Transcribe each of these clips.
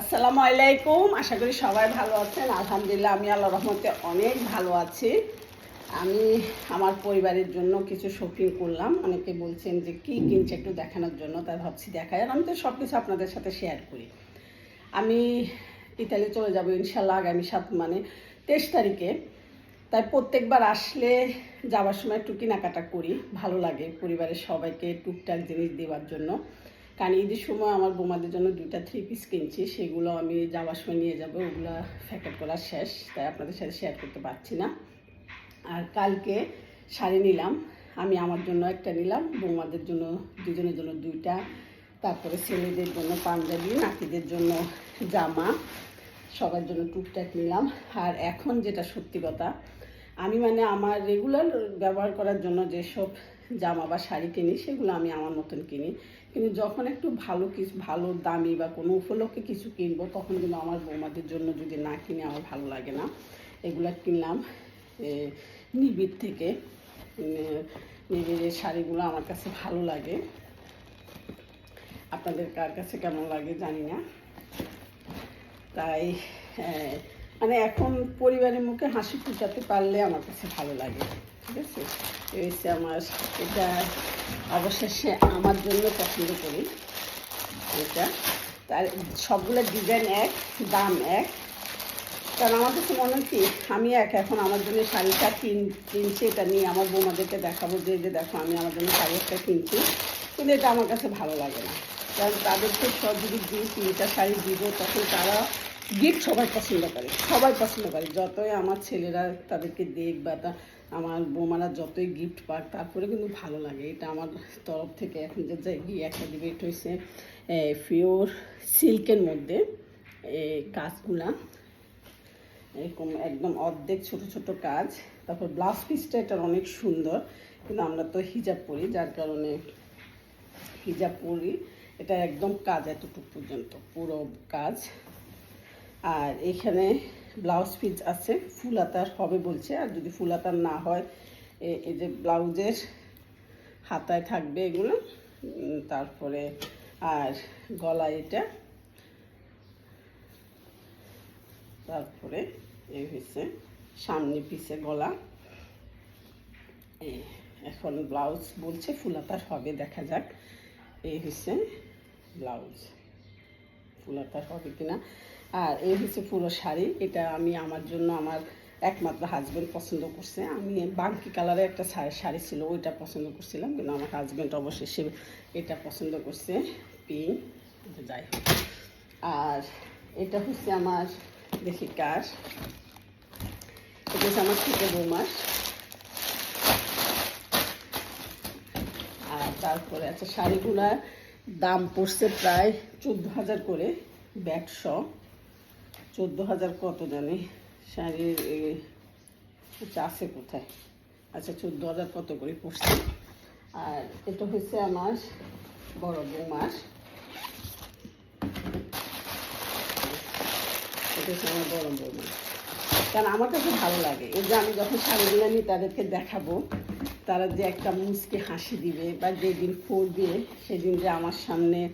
আসসালামু আলাইকুম, আশা করি সবাই ভালো আছেন। আলহামদুলিল্লাহ, আমি আল্লাহ রহমতে অনেক ভালো আছি। আমি আমার পরিবারের জন্য কিছু শপিং করলাম। অনেকে বলছেন যে কি কিনছে একটু দেখানোর জন্য, তাই ভাবছি দেখায় আর আমি তো সব কিছু আপনাদের সাথে শেয়ার করি। আমি ইতালি চলে যাব ইনশাল্লাহ আগামী সাত মানে তেইশ তারিখে। তাই প্রত্যেকবার আসলে যাওয়ার সময় একটু কেনাকাটা করি, ভালো লাগে পরিবারের সবাইকে টুকটাক জিনিস দেওয়ার জন্য। কারণ ঈদের সময় আমার বোমাদের জন্য দুইটা থ্রি পিস কিনছি, সেগুলো আমি যাওয়ার সময় নিয়ে যাব, ওগুলো প্যাকেট করা শেষ, তাই আপনাদের সাথে শেয়ার করতে পারছি না। আর কালকে শাড়ি নিলাম, আমি আমার জন্য একটা নিলাম, বৌমাদের জন্য, দুজনের জন্য দুইটা, তারপরে ছেলেদের জন্য পাঞ্জাবি, নাতিদের জন্য জামা, সবার জন্য টুকটাক নিলাম। আর এখন যেটা সত্যি কথা, আমি মানে আমার রেগুলার ব্যবহার করার জন্য যেসব জামা বা শাড়ি কিনি, সেগুলো আমি আমার মতন কিনি। কিন্তু যখন একটু ভালো কিছু, ভালো দামি বা কোনো উপলক্ষে কিছু কিনবো, তখন কিন্তু আমার বৌমাদের জন্য যদি না কিনে আমার ভালো লাগে না। এগুলো কিনলাম। নিবিড় থেকে। নিবিড়ের শাড়িগুলো আমার কাছে ভালো লাগে। আপনাদের কার কাছে কেমন লাগে জানি না। তাই মানে এখন পরিবারের মুখে হাসি ফুটাতে পারলে আমার কাছে ভালো লাগে, ঠিক আছে? হচ্ছে আমার এটা অবশেষে আমার জন্য পছন্দ করি, এটা। তার সবগুলো ডিজাইন এক, দাম এক। কারণ আমার কাছে মনে কি, আমি এক, এখন আমার জন্য শাড়িটা কিন, কিনছি, এটা নিয়ে আমার বৌমাদেরকে দেখাবো, যে যে দেখো, আমি আমার জন্য শাড়ি একটা কিনছি। কিন্তু এটা আমার কাছে ভালো লাগে না। কারণ তাদেরকে সব যদি দিই তিনটা শাড়ি দিব, তখন তারা গিফট সবাই পছন্দ করে, সবাই পছন্দ করে। যতই আমার ছেলেরা তাদেরকে দেখ বা তা, আমার বোমারা যতই গিফট পাক তারপরে কিন্তু ভালো লাগে। এটা আমার তরফ থেকে এখন যে যে গিয়ে একটা দিবে এটা হচ্ছে পিওর সিল্কের মধ্যে কাজগুলা, এরকম একদম অর্ধেক ছোট ছোট কাজ। তারপর ব্লাউজ পিসটা এটার অনেক সুন্দর, কিন্তু আমরা তো হিজাব পরি, যার কারণে হিজাব পরি। এটা একদম কাজ এতটুকু পর্যন্ত, পুরো কাজ। আর এখানে ব্লাউজ পিস আছে ফুলাতার হবে বলছে, আর যদি ফুলাতার না হয় এই যে ব্লাউজের হাতায় থাকবে এগুলো তারপরে আর গলা এটা, তারপরে এই হয়েছে সামনে পিছে গলা এখন ব্লাউজ বলছে ফুলাতার হবে, দেখা যাক এই হচ্ছে ব্লাউজ ফুলাতার হবে কিনা। আর এই হচ্ছে পুরো শাড়ি। এটা আমি আমার জন্য আমার একমাত্র হাজব্যান্ড পছন্দ করছে। আমি বাঙ্কি কালারের একটা শাড়ি ছিল, ওইটা পছন্দ করছিলাম, কিন্তু আমার হাজব্যান্ড অবশ্যই সে এটা পছন্দ করছে পিঙ্ক যাই হোক। আর এটা হচ্ছে আমার, দেখি কার। এটা হচ্ছে আমার ছোটো বৌমার। আর তারপরে আছে শাড়িগুলার দাম পড়ছে প্রায় চোদ্দ হাজার করে ব্যাগশো চোদ্দ হাজার কত জানি? শাড়ির আছে কোথায়? আচ্ছা চোদ্দ হাজার কত করে পড়ছে? আর এটা হচ্ছে আমার বড় বৌমার। এটা হচ্ছে আমার বড় বৌমা। কারণ আমার কাছে ভালো লাগে। এই যে আমি যখন শাড়িগুলো নিই, তাদেরকে দেখাবো। তারা যে একটা মুচকে হাসি দিবে বা যেদিন পরবে, সেদিন যে আমার সামনে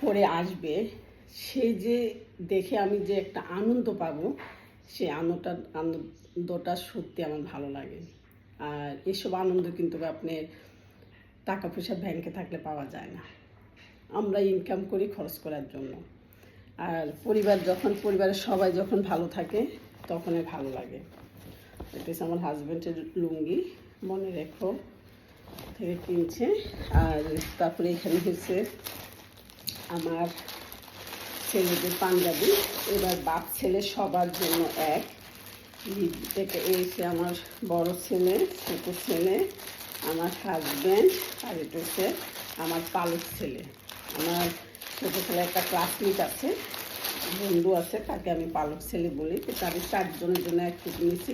পরে আসবে, সে যে দেখে আমি যে একটা আনন্দ পাবো সেই আনন্দটা আনন্দটা সত্যি আমার ভালো লাগে। আর এসব আনন্দ কিন্তু আপনি টাকা পয়সা ব্যাংকে থাকলে পাওয়া যায় না। আমরা ইনকাম করি খরচ করার জন্য। আর পরিবার যখন, পরিবারের সবাই যখন ভালো থাকে, তখনই ভালো লাগে। এটা আমার হাজব্যান্ডের লুঙ্গি, মনে রেখো, থেকে কিনছে। আর তারপরে এখানে হচ্ছে আমার ছেলেদের পাঞ্জাবি। এবার বাপ ছেলে সবার জন্য এক। এটা এসে আমার বড় ছেলে, ছোট ছেলে, আমার হাজব্যান্ড আর এটা হচ্ছে আমার পালক ছেলে। আমার ছোটো ছেলে একটা ক্লাসমেট আছে, বন্ধু আছে, তাকে আমি পালক ছেলে বলি। তো তাদের চারজনের জন্য একটু কিনেছি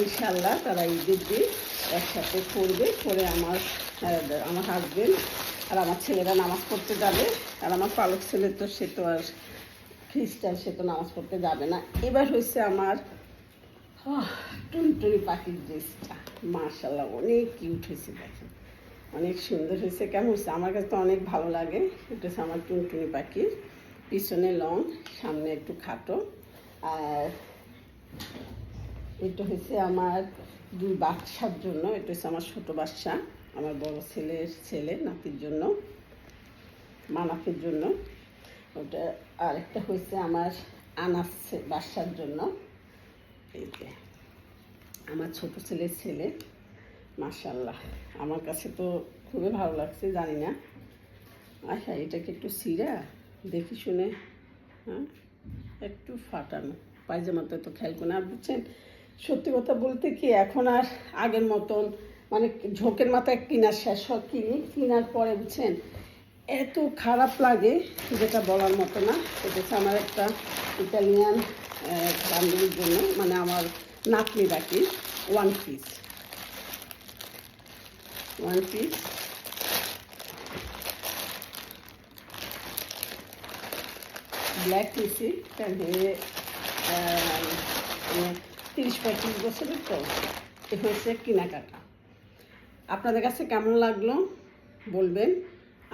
ইনশাল্লাহ তারা ঈদের দিন একসাথে করবে, করে আমার আমার হাজবেন্ড আর আমার ছেলেরা নামাজ পড়তে যাবে। আর আমার পালক ছেলে তো, সে তো আর খ্রিস্টান, সে তো নামাজ পড়তে যাবে না। এবার হয়েছে আমার টুনটুনি পাখির ড্রেসটা। মার্শাল্লাহ অনেক কিউট হয়েছে, দেখেন। অনেক সুন্দর হয়েছে, কেমন হচ্ছে আমার কাছে তো অনেক ভালো লাগে। এটা হচ্ছে আমার টুনটুনি পাখির। পিছনে লং সামনে একটু খাটো। আর এটা হচ্ছে আমার দুই বাচ্চার জন্য, এটা হচ্ছে আমার ছোট বাচ্চা, আমার বড় ছেলের ছেলে, নাতির জন্য মানাফের জন্য। ওটা আরেকটা হয়েছে আমার আনাস বাচ্চার জন্য। এই যে, আমার ছোট ছেলের ছেলে মাশাল্লাহ আমার কাছে তো খুবই ভালো লাগছে, জানি না। আচ্ছা এটাকে একটু সিরা দেখি শুনে। হ্যাঁ একটু ফাটানো। পায়জামাতে তো খেয়াল করে না। আর বুঝছেন, সত্যি কথা বলতে কি, এখন আর আগের মতন মানে ঝোঁকের মাথায় কিনার শেষ হয় কিনি। কিনার পরে বুঝছেন এত খারাপ লাগে, যেটা বলার মতো না। এটা হচ্ছে আমার একটা ইটালিয়ান বান্ধবীর জন্য মানে আমার নাতনি বাকি one piece one piece black তাহলে তিরিশ পঁয়ত্রিশ বছরের তো, এ হয়েছে কেনাকাটা। আপনাদের কাছে কেমন লাগল বলবেন?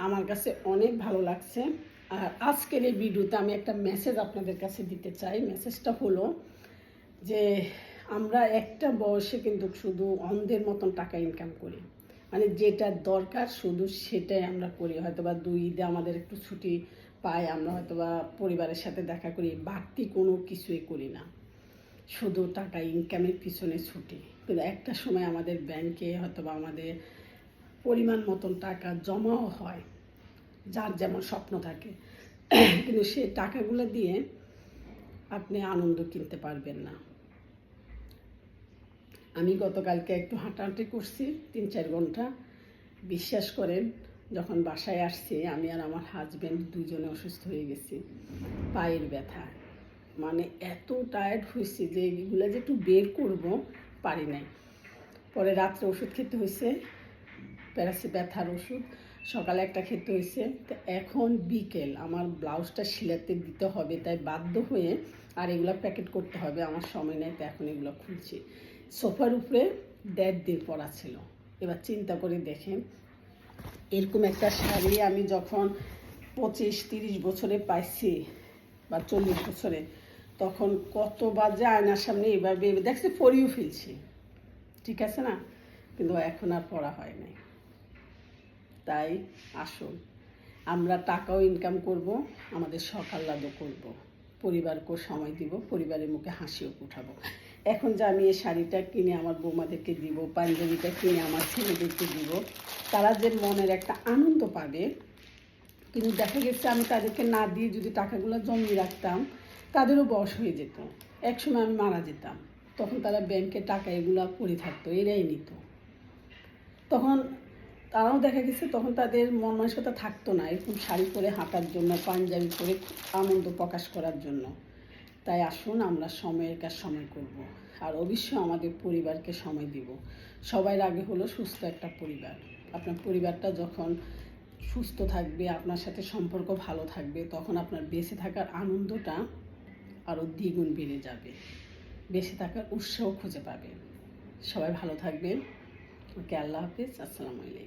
আমার কাছে অনেক ভালো লাগছে। আর আজকের এই ভিডিওতে আমি একটা মেসেজ আপনাদের কাছে দিতে চাই। মেসেজটা হলো যে, আমরা একটা বয়সে কিন্তু শুধু অন্ধের মতন টাকা ইনকাম করি। মানে যেটা দরকার শুধু সেটাই আমরা করি। হয়তো বা দুই ঈদে আমাদের একটু ছুটি পাই, আমরা হয়তো বা পরিবারের সাথে দেখা করি, বাড়তি কোনো কিছুই করি না। শুধু টাকা ইনকামের পিছনে ছুটি। কিন্তু একটা সময় আমাদের ব্যাংকে হয়তো বা আমাদের পরিমাণ মতন টাকা জমাও হয়। যার যেমন স্বপ্ন থাকে। কিন্তু সেই টাকাগুলো দিয়ে আপনি আনন্দ কিনতে পারবেন না। আমি গতকালকে একটু হাঁটাহাঁটি করছি, তিন চার ঘণ্টা। বিশ্বাস করেন, যখন বাসায় আসছি, আমি আর আমার হাজব্যান্ড দুজনে অসুস্থ হয়ে গেছি, পায়ের ব্যথা। মানে এত টায়ার্ড হয়েছি যে এগুলো যে একটু বের করব, পারি নাই। পরে রাত্রে ওষুধ খেতে হয়েছে প্যারাসি ব্যথার ওষুধ। সকালে একটা খেতে হয়েছে। তো এখন বিকেল, আমার ব্লাউজটা সিলাতে দিতে হবে, তাই বাধ্য হয়ে আর এগুলো প্যাকেট করতে হবে, আমার সময় নেই, তো এখন এগুলো খুলছি। সোফার উপরে দেড় দিন পরা ছিল। এবার চিন্তা করে দেখেন, এরকম একটা শাড়ি আমি যখন পঁচিশ তিরিশ বছরে পাইছি বা চল্লিশ বছরে, তখন কত বাজে আয়নার সামনে এভাবে, দেখছি পরিও ফেলছি। ঠিক আছে না? কিন্তু এখন আর পড়া হয় নাই। তাই আসুন। আমরা টাকাও ইনকাম করব, আমাদের আহ্লাদও করব। পরিবারকেও সময় দিব, পরিবারের মুখে হাসিও উঠাবো এখন যে আমি এই শাড়িটা কিনে আমার বৌমাদেরকে দিব, পাঞ্জাবিটা কিনে আমার ছেলেদেরকে দিব, তারা যে মনের একটা আনন্দ পাবে, কিন্তু দেখা গেছে আমি তাদেরকে না দিয়ে যদি টাকাগুলো জমিয়ে রাখতাম, তাদেরও বয়স হয়ে যেত। একসময় আমি মারা যেতাম। তখন তারা ব্যাংকে টাকা এগুলো পড়ে থাকতো, এরাই নিত। তখন তারাও দেখা গেছে, তখন তাদের মন মানসিকতা থাকতো না, এরকম শাড়ি পরে হাঁটার জন্য, পাঞ্জাবি পরে আনন্দ প্রকাশ করার জন্য। তাই আসুন, আমরা সময়ের কাজ সময় করব। আর অবশ্যই আমাদের পরিবারকে সময় দিব। সবার আগে হলো, সুস্থ একটা পরিবার। আপনার পরিবারটা যখন সুস্থ থাকবে, আপনার সাথে সম্পর্ক ভালো থাকবে, তখন আপনার বেঁচে থাকার আনন্দটা আরও দ্বিগুণ বেড়ে যাবে। বেঁচে থাকার উৎসাহ খুঁজে পাবে সবাই ভালো থাকবেন। ওকে, আল্লাহ হাফিজ। আসসালামু আলাইকুম।